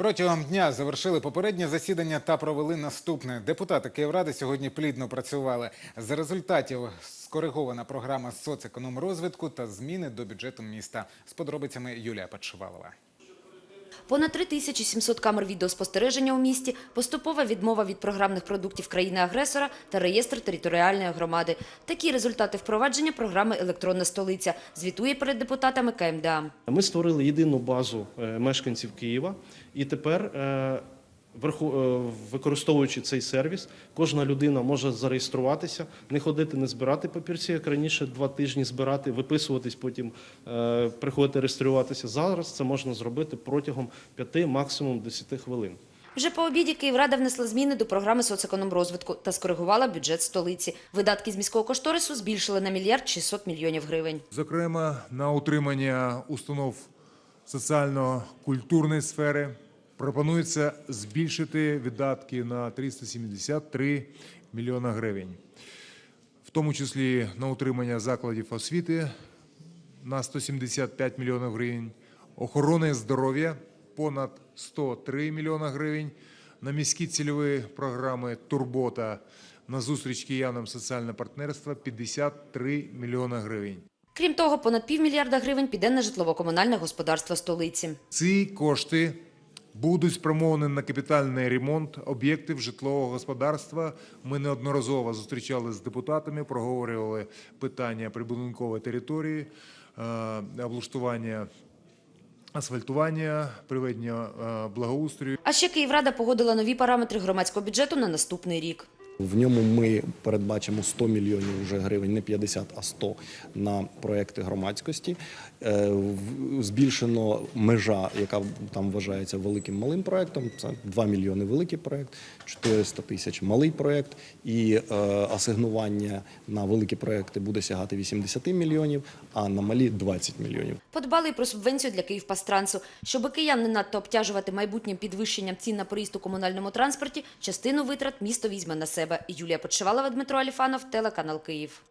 Протягом дня завершили попереднє засідання та провели наступне. Депутати Київради сьогодні плідно працювали. За результатів скоригована програма соцекономрозвитку та зміни до бюджету міста. З подробицями Юлія Пачувалова. Понад 3700 камер відеоспостереження у місті, поступова відмова від програмних продуктів країни-агресора та реєстр територіальної громади. Такі результати впровадження програми «Електронна столиця» звітує перед депутатами КМДА. Ми створили єдину базу е, мешканців Києва, і тепер, е, використовуючи цей сервіс, кожна людина може зареєструватися, не ходити, не збирати папірці, як раніше, два тижні збирати, виписуватись, потім е, приходити реєструватися. Зараз це можна зробити протягом 5, максимум 10 хвилин. Вже по обіді Київрада внесла зміни до програми соцекономрозвитку та скоригувала бюджет столиці. Видатки з міського кошторису збільшили на мільярд 600 мільйонів гривень. Зокрема, на утримання установ соціально-культурної сфери пропонується збільшити видатки на 373 мільйона гривень, в тому числі на утримання закладів освіти на 175 мільйонів гривень, охорони здоров'я понад 103 мільйона гривень, на міські цільові програми Турбота на зустріч киянам соціальне партнерство 53 мільйона гривень. Крім того, понад півмільярда гривень піде на житлово-комунальне господарство столиці. Ці кошти будуть спрямовані на капітальний ремонт об'єктів житлового господарства. Ми неодноразово зустрічалися з депутатами, проговорювали питання прибудинкової території, е, облаштування асфальтування, приведення е, благоустрою. А ще Київрада погодила нові параметри громадського бюджету на наступний рік. В ньому ми передбачимо 100 мільйонів вже гривень, не 50, а 100 на проекти громадськості. Е, Збільшено межа, яка там вважається великим малим проектом. Це 2 мільйони великий проект, 400 тисяч малий проект. І е, асигнування на великі проекти буде сягати 80 мільйонів, а на малі 20 мільйонів. Подбали про субвенцію для Київпастрансу. Щоб киян не надто обтяжувати майбутнім підвищенням цін на проїзд у комунальному транспорті, частину витрат місто візьме на себе. Юлія Почивалова, Дмитро Аліфанов, телеканал Київ.